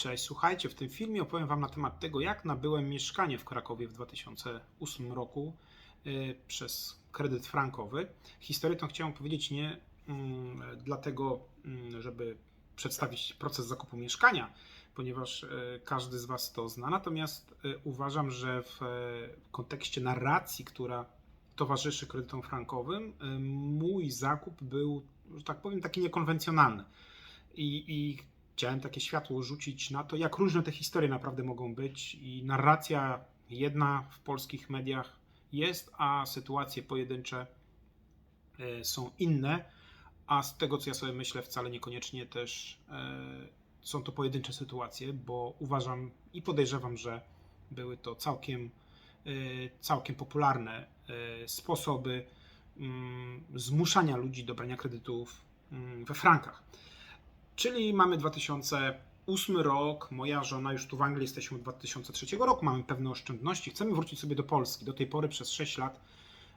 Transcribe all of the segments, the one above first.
Cześć, słuchajcie, w tym filmie opowiem Wam na temat tego, jak nabyłem mieszkanie w Krakowie w 2008 roku y, przez kredyt frankowy. Historię tą chciałem powiedzieć nie mm, dlatego, mm, żeby przedstawić proces zakupu mieszkania, ponieważ y, każdy z Was to zna, natomiast y, uważam, że w kontekście narracji, która towarzyszy kredytom frankowym, mój zakup był, że tak powiem, taki niekonwencjonalny. I, I chciałem takie światło rzucić na to, jak różne te historie naprawdę mogą być, i narracja jedna w polskich mediach jest, a sytuacje pojedyncze e, są inne, a z tego co ja sobie myślę, wcale niekoniecznie też e, są to pojedyncze sytuacje, bo uważam i podejrzewam, że były to całkiem, e, całkiem popularne sposoby mm, zmuszania ludzi do brania kredytów mm, we frankach. Czyli mamy 2008 rok, moja żona już tu w Anglii jesteśmy od 2003 roku, mamy pewne oszczędności, chcemy wrócić sobie do Polski. Do tej pory przez 6 lat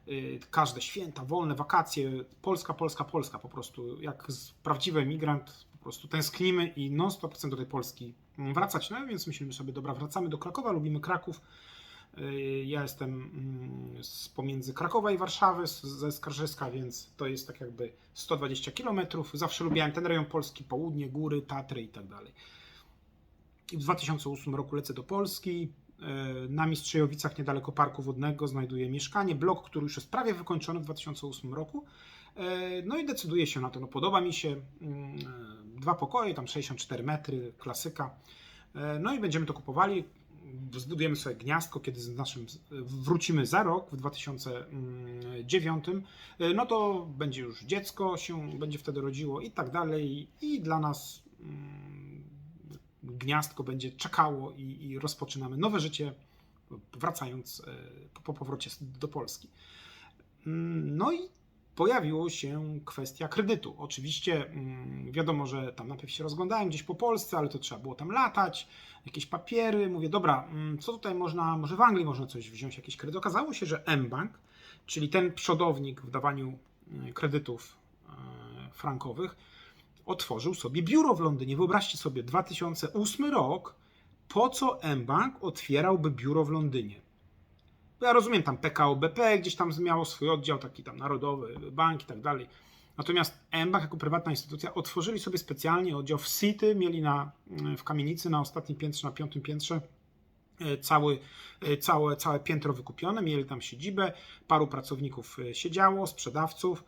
y, każde święta, wolne, wakacje, Polska, Polska, Polska po prostu. Jak prawdziwy emigrant po prostu tęsknimy i non-stop chcemy do tej Polski wracać. No więc myślimy sobie, dobra, wracamy do Krakowa, lubimy Kraków. Y, Ja jestem mm, z pomiędzy Krakowa i Warszawy, ze Skarżyska, więc to jest tak jakby 120 km. Zawsze lubiłem ten rejon Polski, południe, góry, Tatry i tak dalej. I w 2008 roku lecę do Polski. Y, Na Mistrzejowicach, niedaleko Parku Wodnego, znajduję mieszkanie, blok, który już jest prawie wykończony w 2008 roku. Y, No i decyduję się na to. No, podoba mi się. mm, Dwa pokoje, tam 64 metry, klasyka. No i będziemy to kupowali zbudujemy sobie gniazdko, kiedy z naszym wrócimy za rok w 2009, no to będzie już dziecko się będzie wtedy rodziło i tak dalej i dla nas mm, gniazdko będzie czekało i, i rozpoczynamy nowe życie wracając e, po, po powrocie do Polski. Mm, No i pojawiła się kwestia kredytu. Oczywiście mm, wiadomo, że tam najpierw się rozglądałem gdzieś po Polsce, ale to trzeba było tam latać, jakieś papiery. Mówię, dobra, mm, co tutaj można, może w Anglii można coś wziąć, jakiś kredyt. Okazało się, że mBank, czyli ten przodownik w dawaniu mm, kredytów e, frankowych, otworzył sobie biuro w Londynie. Wyobraźcie sobie, 2008 rok, po co mBank otwierałby biuro w Londynie? Bo ja rozumiem, tam PKO BP gdzieś tam miało swój oddział, taki tam narodowy, bank i tak dalej. Natomiast mBank jako prywatna instytucja otworzyli sobie specjalnie oddział w City, mieli na, w kamienicy na ostatnim piętrze, na piątym piętrze e, cały, e, całe, całe piętro wykupione, mieli tam siedzibę, paru pracowników e, siedziało, sprzedawców,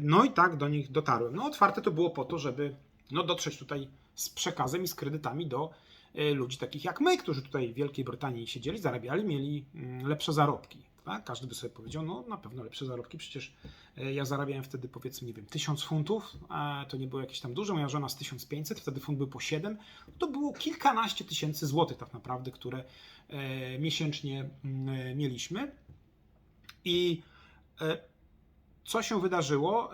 no i tak do nich dotarłem. No otwarte to było po to, żeby no, dotrzeć tutaj z przekazem i z kredytami do ludzi takich jak my, którzy tutaj w Wielkiej Brytanii siedzieli, zarabiali, mieli mm, lepsze zarobki. Tak? Każdy by sobie powiedział, no na pewno lepsze zarobki, przecież e, ja zarabiałem wtedy powiedzmy, nie wiem, 1000 funtów, a to nie było jakieś tam duże, moja żona z 1500, wtedy funt był po 7, to było kilkanaście tysięcy złotych tak naprawdę, które e, miesięcznie mm, e, mieliśmy. I e, co się wydarzyło?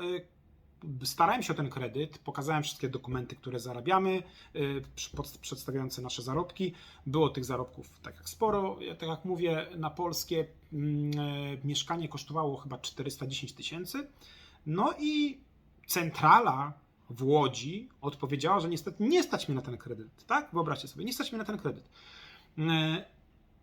Starałem się o ten kredyt, pokazałem wszystkie dokumenty, które zarabiamy, y, przedstawiające nasze zarobki. Było tych zarobków tak jak sporo, tak jak mówię, na polskie mm, e, mieszkanie kosztowało chyba 410 tysięcy. No i centrala w Łodzi odpowiedziała, że niestety nie stać mnie na ten kredyt. Tak? Wyobraźcie sobie, nie stać mnie na ten kredyt. E,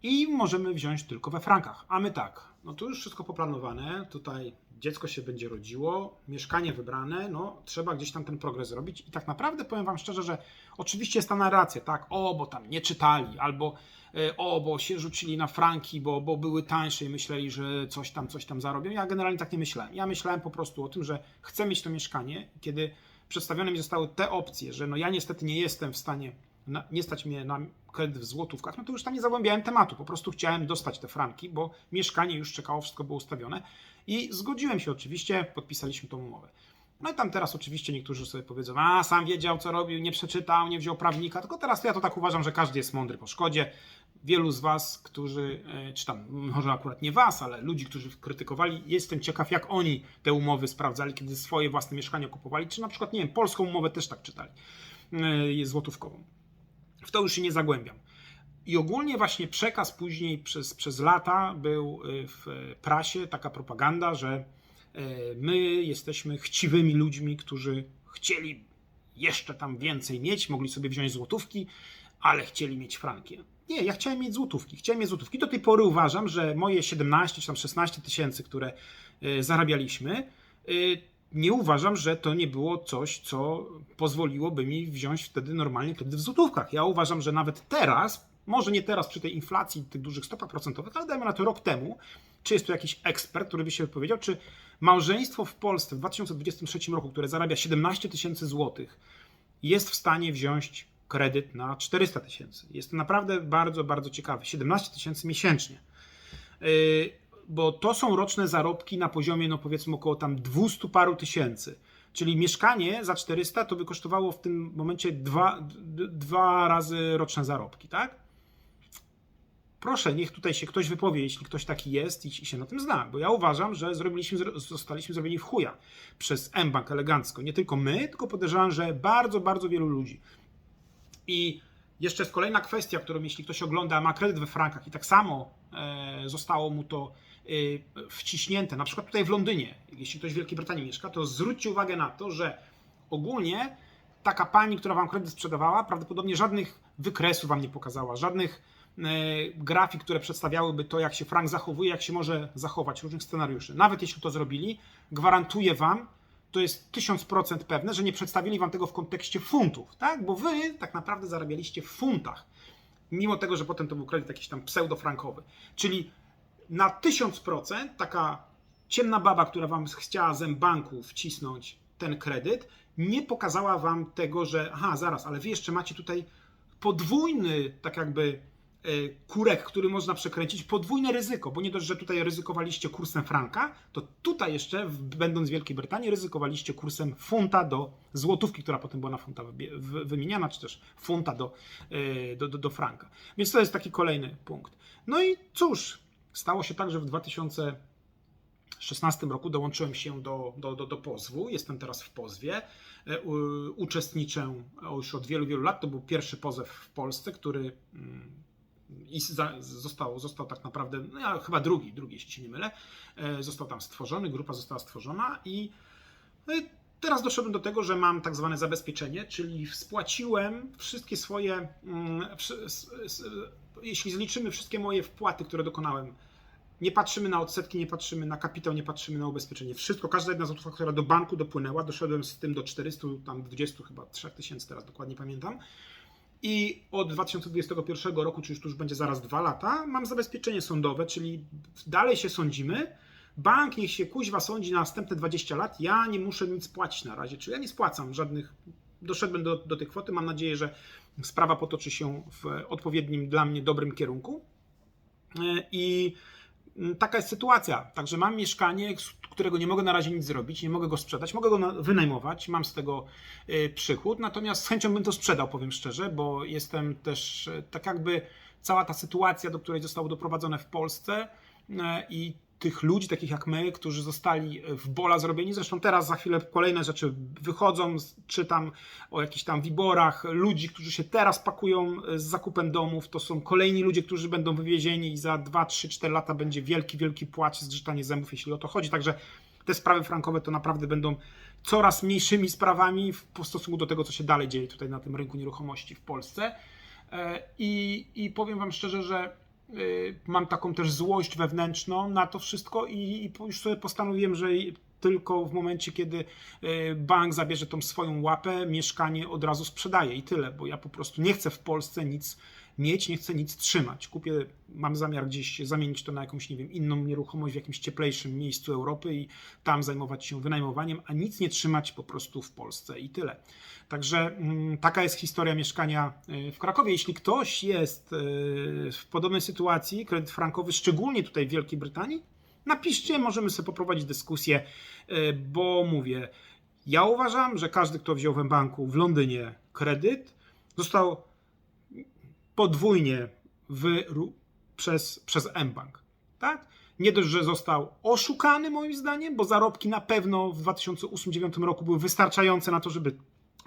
I możemy wziąć tylko we frankach. A my tak, no tu już wszystko poplanowane, tutaj dziecko się będzie rodziło, mieszkanie wybrane, no trzeba gdzieś tam ten progres zrobić. I tak naprawdę powiem Wam szczerze, że oczywiście jest ta narracja, tak, o, bo tam nie czytali, albo e, o, bo się rzucili na franki, bo, bo były tańsze i myśleli, że coś tam, coś tam zarobią. Ja generalnie tak nie myślałem. Ja myślałem po prostu o tym, że chcę mieć to mieszkanie, kiedy przedstawione mi zostały te opcje, że no ja niestety nie jestem w stanie, na, nie stać mnie na kredyt w złotówkach, no to już tam nie zagłębiałem tematu. Po prostu chciałem dostać te franki, bo mieszkanie już czekało, wszystko było ustawione. I zgodziłem się oczywiście, podpisaliśmy tą umowę. No i tam teraz oczywiście niektórzy sobie powiedzą, a sam wiedział co robił, nie przeczytał, nie wziął prawnika, tylko teraz ja to tak uważam, że każdy jest mądry po szkodzie. Wielu z Was, którzy, e, czy tam może akurat nie Was, ale ludzi, którzy krytykowali, jestem ciekaw, jak oni te umowy sprawdzali, kiedy swoje własne mieszkania kupowali, czy na przykład, nie wiem, polską umowę też tak czytali, e, złotówkową. W to już się nie zagłębiam. I ogólnie właśnie przekaz później przez, przez lata był y, w prasie taka propaganda, że y, my jesteśmy chciwymi ludźmi, którzy chcieli jeszcze tam więcej mieć, mogli sobie wziąć złotówki, ale chcieli mieć franki. Nie, ja chciałem mieć złotówki. Chciałem mieć złotówki. Do tej pory uważam, że moje 17 czy tam 16 tysięcy, które y, zarabialiśmy, y, nie uważam, że to nie było coś, co pozwoliłoby mi wziąć wtedy normalnie kredyt w złotówkach. Ja uważam, że nawet teraz, może nie teraz przy tej inflacji, tych dużych stopach procentowych, ale dajmy na to rok temu, czy jest tu jakiś ekspert, który by się wypowiedział, czy małżeństwo w Polsce w 2023 roku, które zarabia 17 tysięcy złotych, jest w stanie wziąć kredyt na 400 tysięcy. Jest to naprawdę bardzo, bardzo ciekawe. 17 tysięcy miesięcznie. Yy, bo to są roczne zarobki na poziomie, no powiedzmy, około tam 200 paru tysięcy. Czyli mieszkanie za 400 to by kosztowało w tym momencie dwa, dwa razy roczne zarobki, tak? Proszę, niech tutaj się ktoś wypowie, jeśli ktoś taki jest i, się na tym zna, bo ja uważam, że zrobiliśmy, zro- zostaliśmy zrobieni w chuja przez mBank elegancko. Nie tylko my, tylko podejrzewam, że bardzo, bardzo wielu ludzi. I jeszcze jest kolejna kwestia, którą jeśli ktoś ogląda, ma kredyt we frankach i tak samo zostało mu to e, wciśnięte, na przykład tutaj w Londynie, jeśli ktoś w Wielkiej Brytanii mieszka, to zwróćcie uwagę na to, że ogólnie taka pani, która wam kredyt sprzedawała, prawdopodobnie żadnych wykresów wam nie pokazała, żadnych e, grafik, które przedstawiałyby to, jak się frank zachowuje, jak się może zachować, różnych scenariuszy. Nawet jeśli to zrobili, gwarantuję wam, to jest 1000% pewne, że nie przedstawili wam tego w kontekście funtów, tak? Bo wy tak naprawdę zarabialiście w funtach. Mimo tego, że potem to był kredyt jakiś tam pseudofrankowy. Czyli na 1000% taka ciemna baba, która wam chciała z banku wcisnąć ten kredyt, nie pokazała wam tego, że aha, zaraz, ale wy jeszcze macie tutaj podwójny, tak jakby kurek, który można przekręcić, podwójne ryzyko, bo nie dość, że tutaj ryzykowaliście kursem franka, to tutaj jeszcze, będąc w Wielkiej Brytanii, ryzykowaliście kursem funta do złotówki, która potem była na funta wymieniana, czy też funta do, e, do, do, do franka. Więc to jest taki kolejny punkt. No i cóż, stało się tak, że w 2016 roku dołączyłem się do, do, do, do pozwu. Jestem teraz w pozwie. E, Uczestniczę już od wielu, wielu lat. To był pierwszy pozew w Polsce, który mm, i został, został tak naprawdę, no ja, chyba drugi, drugi, jeśli się nie mylę, e, został tam stworzony, grupa została stworzona i no i teraz doszedłem do tego, że mam tak zwane zabezpieczenie, czyli spłaciłem wszystkie swoje, mm, jeśli zliczymy wszystkie moje wpłaty, które dokonałem, nie patrzymy na odsetki, nie patrzymy na kapitał, nie patrzymy na ubezpieczenie. Wszystko, każda jedna złotówka, która do banku dopłynęła, doszedłem z tym do 400, tam 20 chyba 3 tysięcy, teraz dokładnie pamiętam. I od 2021 roku, czyli już będzie zaraz dwa lata, mam zabezpieczenie sądowe, czyli dalej się sądzimy. Bank niech się kuźwa sądzi na następne 20 lat. Ja nie muszę nic płacić na razie, czyli ja nie spłacam żadnych. Doszedłem do, do tej kwoty. Mam nadzieję, że sprawa potoczy się w odpowiednim dla mnie dobrym kierunku. E, I taka jest sytuacja. Także mam mieszkanie, którego nie mogę na razie nic zrobić, nie mogę go sprzedać, mogę go na- wynajmować, mam z tego y, przychód, natomiast z chęcią bym to sprzedał, powiem szczerze, bo jestem też y, tak jakby cała ta sytuacja, do której zostało doprowadzone w Polsce y, i tych ludzi, takich jak my, którzy zostali w bola zrobieni. Zresztą teraz za chwilę kolejne rzeczy wychodzą, czytam o jakichś tam wiborach, ludzi, którzy się teraz pakują z zakupem domów. To są kolejni ludzie, którzy będą wywiezieni i za 2, 3, 4 lata będzie wielki, wielki płacz, zgrzytanie zębów, jeśli o to chodzi. Także te sprawy frankowe to naprawdę będą coraz mniejszymi sprawami w stosunku do tego, co się dalej dzieje tutaj na tym rynku nieruchomości w Polsce. E, I, i powiem Wam szczerze, że mam taką też złość wewnętrzną na to wszystko i, już sobie postanowiłem, że tylko w momencie, kiedy y, bank zabierze tą swoją łapę, mieszkanie od razu sprzedaję i tyle, bo ja po prostu nie chcę w Polsce nic mieć, nie chcę nic trzymać. Kupię, mam zamiar gdzieś zamienić to na jakąś, nie wiem, inną nieruchomość w jakimś cieplejszym miejscu Europy i tam zajmować się wynajmowaniem, a nic nie trzymać po prostu w Polsce i tyle. Także mm, taka jest historia mieszkania y, w Krakowie. Jeśli ktoś jest y, w podobnej sytuacji, kredyt frankowy, szczególnie tutaj w Wielkiej Brytanii, napiszcie, możemy sobie poprowadzić dyskusję, y, bo mówię, ja uważam, że każdy, kto wziął w banku w Londynie kredyt, został podwójnie wyru- przez, przez mBank. Tak? Nie dość, że został oszukany moim zdaniem, bo zarobki na pewno w 2008-2009 roku były wystarczające na to, żeby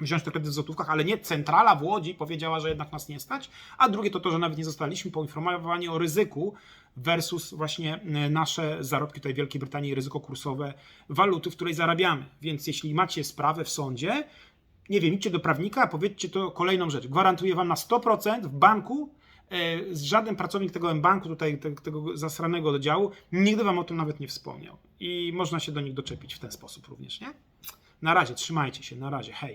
wziąć te kredyt w złotówkach, ale nie centrala w Łodzi powiedziała, że jednak nas nie stać, a drugie to to, że nawet nie zostaliśmy poinformowani o ryzyku versus właśnie e, nasze zarobki tutaj w Wielkiej Brytanii, ryzyko kursowe waluty, w której zarabiamy. Więc jeśli macie sprawę w sądzie, nie wiem, idźcie do prawnika, powiedzcie to kolejną rzecz. Gwarantuję wam na 100% w banku, e, żaden pracownik tego banku, tutaj te, tego zasranego oddziału, nigdy wam o tym nawet nie wspomniał. I można się do nich doczepić w ten sposób również, nie? Na razie, trzymajcie się, na razie, hej.